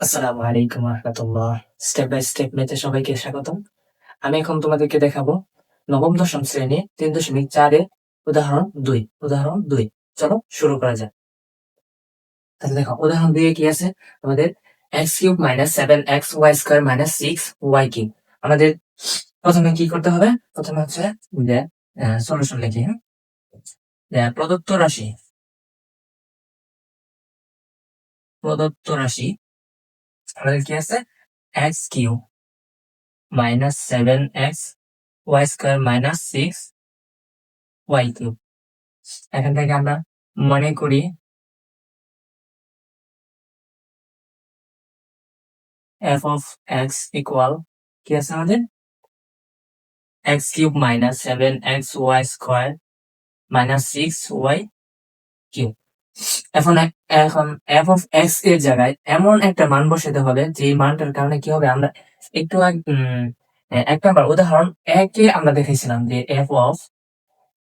আসসালামু আলাইকুম রহমতুল্লাহ। স্টেপ বাই স্টেপ মেথে সবাইকে স্বাগতম। আমি এখন তোমাদেরকে দেখাবো নবম, দশম শ্রেণি, তিন দশমিক চারে উদাহরণ দুই। উদাহরণ দুই। চলো শুরু করা যাক। তাহলে দেখো, উদাহরণ দুই কি আছে? আমাদের x cube minus seven x y square minus six y cube. আমাদের প্রথমে কি করতে হবে? প্রথমে হচ্ছে যে সলিউশন লিখি হ্যাঁ? প্রদত্ত রাশি প্রদত্ত রাশি আমাদের কি আছে? X cube minus seven x y square minus six y cube. এখান থেকে আমরা মনে করি এফ অফ এক্স ইকুয়াল কি আছে আমাদের? X cube minus seven x y square minus six y cube. এখন এখন এফ অফ এক্সের জায়গায় এমন একটা মান বসাতে হবে যে মানটার কারণে কি হবে, আমরা একটু এক নম্বর উদাহরণ একে আমরা দেখেছিলাম যে এফ অফ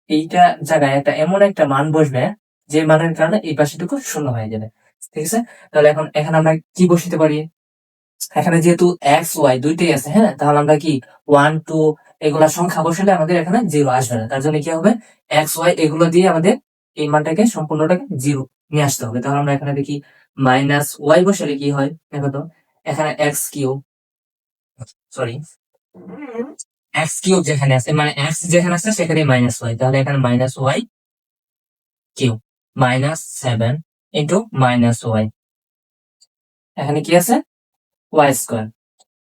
এইটা জায়গায় একটা এমন একটা মান বসবে, যে মানের কারণে এই পাশেটুকু শূন্য হয়ে যাবে। ঠিক আছে? তাহলে এখন, এখানে আমরা কি বসাতে পারি? এখানে যেহেতু এক্স ওয়াই দুইটাই আছে হ্যাঁ? তাহলে আমরা কি ওয়ান টু এগুলা সংখ্যা বসালে আমাদের এখানে জিরো আসবে না। তার জন্য কি হবে? এক্স ওয়াই এগুলো দিয়ে আমাদের এই মানটাকে সম্পূর্ণটাকে জিরো নিয়ে আসতে হবে। তাহলে আমরা এখানে দেখি মাইনাস ওয়াই বসালে কি হয়? দেখো তো, এখানে x cube sorry x cube যেখানে আছে মানে এক্স যেখানে আছে সেখানে মাইনাস ওয়াই তাহলে এখানে minus y cube minus seven into minus y এখানে কি আছে? Y square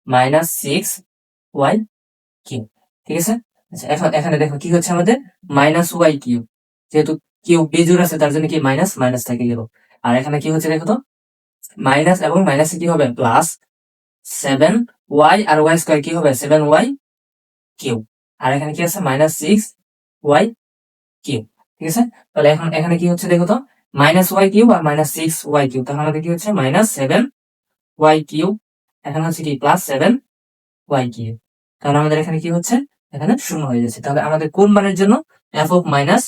minus six y cube ঠিক আছে? আচ্ছা এখন এখানে দেখো কি হচ্ছে আমাদের? মাইনাস ওয়াই কিউ যেহেতু কিউ বেজুর আছে, তার জন্য কি মাইনাস মাইনাস থেকে গেল আর এখানে কি হচ্ছে দেখো তো? মাইনাস এবং মাইনাসে কি হবে? প্লাস সেভেন ওয়াই আর ওয়াই স্কোয়ার কি হবে? Seven y cube. আর এখানে কি আছে? Minus six y cube. ঠিক আছে? তাহলে এখন এখানে কি হচ্ছে দেখো তো? মাইনাস ওয়াই কিউ আর মাইনাস সিক্স ওয়াই কিউ। তাহলে আমাদের কি হচ্ছে? Minus seven y cube. এখানে হচ্ছে কি? Plus seven y cube. তাহলে আমাদের এখানে কি হচ্ছে? এখানে শূন্য হয়ে যাচ্ছে তাহলে আমাদের কোন মানের জন্য এফ অফ মাইনাস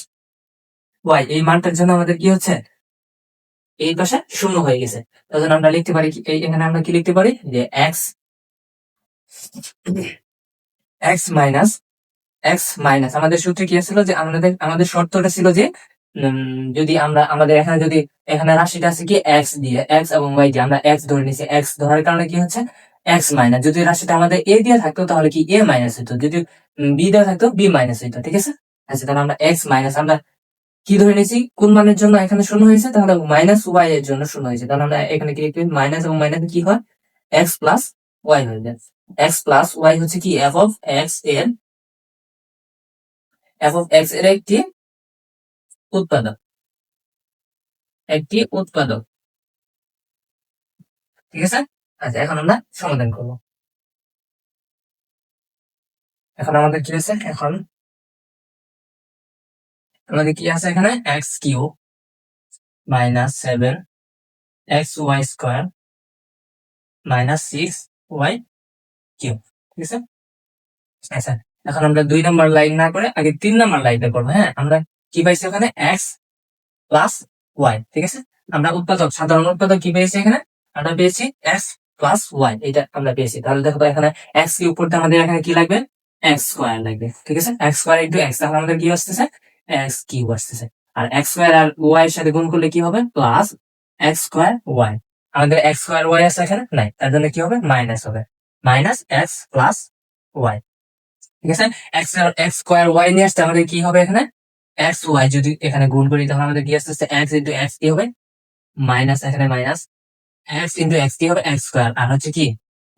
ওয়াই, এই মানটার জন্য আমাদের কি হচ্ছে? এই পাশে শূন্য হয়ে গেছে। জন্য আমরা লিখতে পারি এখানে আমরা কি লিখতে পারি? যে x x minus x minus আমাদের সূত্রে কি ছিল যে আমাদের আমাদের শর্তটা ছিল যে যদি আমরা, আমাদের এখানে যদি, এখানে রাশিটা আছে কি? এক্স দিয়ে এক্স এবং ওয়াই দিয়ে আমরা এক্স ধরে নিছি। এক্স ধরার কারণে কি হচ্ছে? এক্স মাইনাস যদি রাশিটা আমাদের এ দিয়ে থাকতো, তাহলে কি? এ মাইনাস হইতো। যদি বি দেওয়া থাকতো বি মাইনাস হইতো। ঠিক আছে? আচ্ছা তাহলে আমরা এক্স মাইনাস আমরা কি ধরে নিয়েছি? কোন মানের জন্য এখানে শূন্য হয়েছে? তাহলে মাইনাস ওয়াই এর জন্য শূন্য হয়েছে। তাহলে আমরা এখানে কি মাইনাস এবং মাইনাস কি হয়? এক্স প্লাস ওয়াই হয়ে যায়। এক্স প্লাস ওয়াই হচ্ছে কি? এফ অফ এক্সের এফ অফ এক্সের একটি উৎপাদক। একটি উৎপাদক। ঠিক আছে? আচ্ছা এখন আমরা সমাধান করব। এখন আমাদের কি আছে এখন আমাদের কি আছে এখানে? X cube minus seven x y square minus six y cube ঠিক আছে? আচ্ছা এখন আমরা দুই নম্বর লাইন না করে আগে তিন নম্বর লাইনটা করব হ্যাঁ? আমরা কি পাইছি ওখানে এক্স প্লাস ওয়াই ঠিক আছে? আমরা উৎপাদক, সাধারণ উৎপাদক কি পেয়েছি এখানে? আমরা পেয়েছি এক্স প্লাস ওয়াই এটা আমরা পেয়েছি। তাহলে দেখো এখানে এক্স কিউব করতে আমাদের এখানে কি লাগবে? এক্স স্কোয়ার লাগবে, ঠিক আছে? এক্স স্কোয়ার ইন্টু এক্স তাহলে আমাদের কি আসতেছে? এক্স কিউব আসতেছে। আর এক্স স্কোয়ার আর ওয়াই এর সাথে গুণ করলে কি হবে? প্লাস এক্স স্কোয়ার ওয়াই আমাদের এক্স স্কোয়ার ওয়াই আছে এখানে? নাই। তার জন্য কি হবে? মাইনাস হবে। মাইনাস এক্স প্লাস ওয়াই ঠিক আছে? এক্স এক্স স্কোয়ার ওয়াই নিয়ে আসতে আমাদের কি হবে এখানে? এক্স ওয়াই যদি এখানে গুণ করি, তাহলে আমাদের কি আসতেছে? এক্স ইন্টু এক্স কি হবে? মাইনাস এখানে মাইনাস এক্স ইন্টু এক্স কি হবে? এক্স স্কোয়ার আর হচ্ছে কি?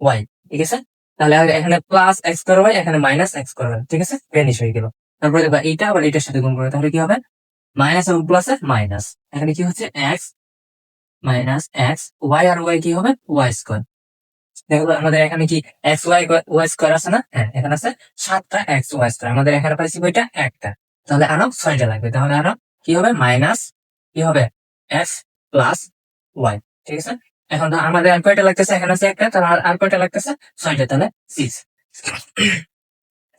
ওয়াই ঠিক আছে? তাহলে এখানে প্লাস এক্স স্কোয়ার ওয়াই এখানে মাইনাস এক্স স্কোয়ার ঠিক আছে? ভ্যানিশ হয়ে গেল। তারপরে দেখবা এইটা আবার এইটার সাথে গুণ করে, তাহলে কি হবে? মাইনাস এবং প্লাস এর মাইনাস। এখানে কি হচ্ছে? এক্স মাইনাস এক্স ওয়াই আর ওয়াই কি হবে? ওয়াই স্কোয়ার দেখো, আমাদের এখানে কি এক্স ওয়াই ওয়াই স্কোয়ার আছে না? হ্যাঁ এখানে আছে সাতটা এক্স ওয়াই স্কোয়ার আমাদের এখানে পাইছি বইটা একটা। তাহলে আরও ছয়টা লাগবে। তাহলে আরও কি হবে? মাইনাস কি হবে? এক্স প্লাস ওয়াই ঠিক আছে? এখন তো আমাদের আর কয়টা লাগতেছে? এখানে আছে একটা। তাহলে আর কয়টা লাগতেছে? ছয়টা। তাহলে সিক্স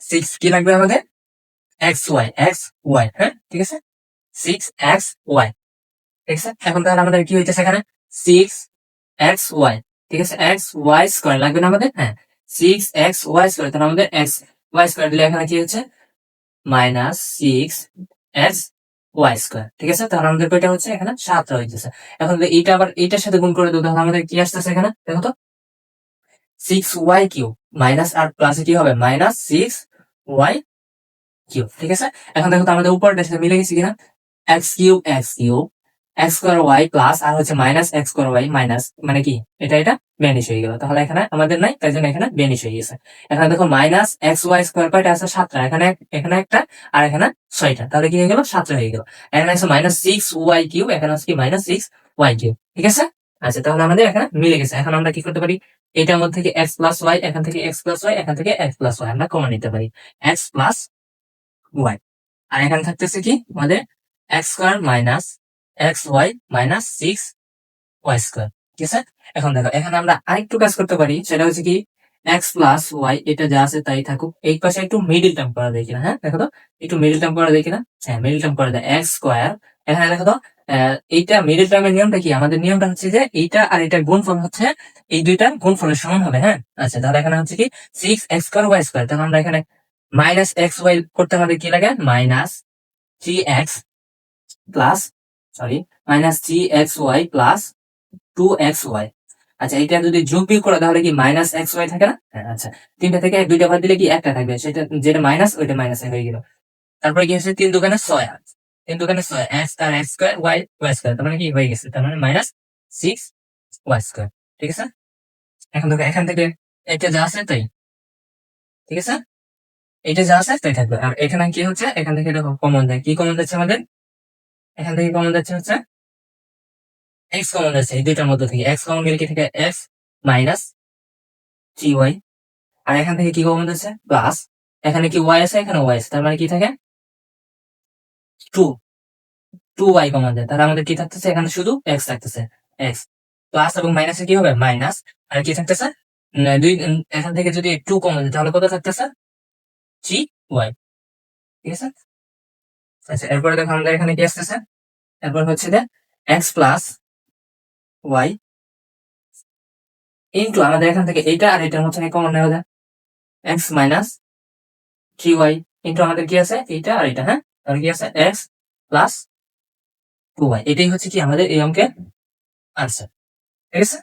সিক্স কি লাগবে আমাদের? এক্স ওয়াই এক্স ওয়াই হ্যাঁ? ঠিক আছে? সিক্স এক্স ওয়াই ঠিক আছে? এখন তাহলে আমাদের কি হইতেছে এখানে? সিক্স এক্স ওয়াই ঠিক আছে? এক্স ওয়াই স্কোয়ার লাগবে না আমাদের? হ্যাঁ। সিক্স এক্স ওয়াই স্কোয়ার তাহলে আমাদের এক্স ওয়াই স্কোয়ার দিলে এখানে কি হচ্ছে? Minus six x y square ঠিক আছে? তাহলে আমাদের কয়টা হচ্ছে? এখানে সাতটা হইতেছে। এখন এইটা আবার এইটার সাথে গুণ করে দেবো তাহলে আমাদের কি আসতেছে এখানে? দেখো তো। সিক্স ওয়াই কিউ মাইনাস আর প্লাসে কি হবে? মাইনাস সিক্স ওয়াই কিউ ঠিক আছে? এখন দেখো তো আমাদের উপরটার সাথে মিলে গেছে কিনা? X cube x cube x square y plus আর হচ্ছে minus x square y minus মানে কি? এটা এটা বেনিশ হয়ে গেল। তাহলে এখানে আমাদের নাই, তাই জন্য এখানে বেনিশ হয়ে গেছে। এখানে দেখো মাইনাস এক্স ওয়াই স্কোয়ার কয়টা আছে সাতটা, এখানে এখানে একটা আর এখানে ছয়টা। তাহলে কি হয়ে গেল? সাতটা হয়ে গেল। এখানে আছে মাইনাস সিক্স ওয়াই কিউ এখানে আছে কি? মাইনাস সিক্স ওয়াই কিউ ঠিক আছে? আচ্ছা তাহলে আমাদের এখানে মিলে গেছে। এখন আমরা কি করতে পারি? এটার মধ্যে থেকে এক্স প্লাস ওয়াই এখান থেকে এক্স প্লাস ওয়াই এখান থেকে এক্স প্লাস ওয়াই আমরা কমন নিতে পারি। এক্স প্লাস ওয়াই আর এখানে থাকতেছে কি? আমাদের x square minus x y minus six y square ঠিক আছে? এখন দেখো, এখানে আমরা আরেকটু কাজ করতে পারি, সেটা হচ্ছে কি এক্স প্লাস ওয়াই এটা যা আছে তাই থাকুক। এই পাশে একটু মিডিল টার্ম করা যায় কিনা হ্যাঁ? দেখো তো, একটু মিডিল টার্ম করা যায় কিনা? হ্যাঁ মিডিল টার্ম করা যায় এক্স স্কোয়ার এখানে দেখো তো এইটা মিডিল টার্মের নিয়মটা কি? আমাদের নিয়মটা হচ্ছে যে, এইটা আর এটার গুণফল হচ্ছে, এই দুইটার গুণফলের সমান হবে হ্যাঁ? আচ্ছা তাহলে এখানে হচ্ছে কি six x square y square তাহলে আমরা এখানে মাইনাস এক্স ওয়াই করতে আমাদের কি লাগে? Minus three x plus sorry minus three x y plus two x y. আচ্ছা এটা যদি যোগ বিয়োগ করে তাহলে কি মাইনাস এক্স ওয়াই থাকে না? হ্যাঁ, আচ্ছা তিনটা থেকে দুইটা বাদ দিলে কি একটা থাকবে? সেটা যেটা মাইনাস ওইটা মাইনাস হয়ে গেল। তারপরে কি হচ্ছে? তিন দোকানে ছয় আছে তিন দোকানে ছয় এক্স আর x square y y square তার মানে কি? হয়ে গেছে। তার মানে মাইনাস সিক্স ওয়াই স্কোয়ার ঠিক আছে? এখন দেখো এখান থেকে এটা যা আছে তাই ঠিক আছে? এটা যা আছে তাই থাকবে। আর এখানে কি হচ্ছে? এখান থেকে দেখো কমন দেয়। কি কমন যাচ্ছে আমাদের? এখান থেকে কমন যাচ্ছে হচ্ছে এক্স কমন যাচ্ছে। এই দুইটার মধ্যে থেকে এক্স কমন গেলে কি থেকে? এক্স মাইনাস থ্রি ওয়াই আর এখান থেকে কি কমন যাচ্ছে? প্লাস এখানে কি ওয়াই আছে? এখানে ওয়াই আছে। তার মানে কি থাকে? টু টু ওয়াই কমন যায় তাহলে আমাদের কি থাকতেছে? এখানে শুধু এক্স থাকতেছে। এক্স প্লাস এবং মাইনাসে কি হবে? মাইনাস আর কি থাকতেছে? দুই এখান থেকে যদি টু কমন যায় তাহলে কত থাকতেছে? থ্রি ওয়াই ঠিক আছে? আচ্ছা এরপরে দেখো আমাদের এখানে কি আসতেছে? এরপর হচ্ছে যে এক্স প্লাস ওয়াই ইন্টু আমাদের এখান থেকে এইটা আর এটার মধ্যে কমন নেওয়া যায়। X minus three y into আমাদের কি আছে? এইটা আর এটা হ্যাঁ? তাহলে কি আছে? এক্স প্লাস টু ওয়াই এটাই হচ্ছে কি আমাদের এই অঙ্কের আনসার ঠিক আছে?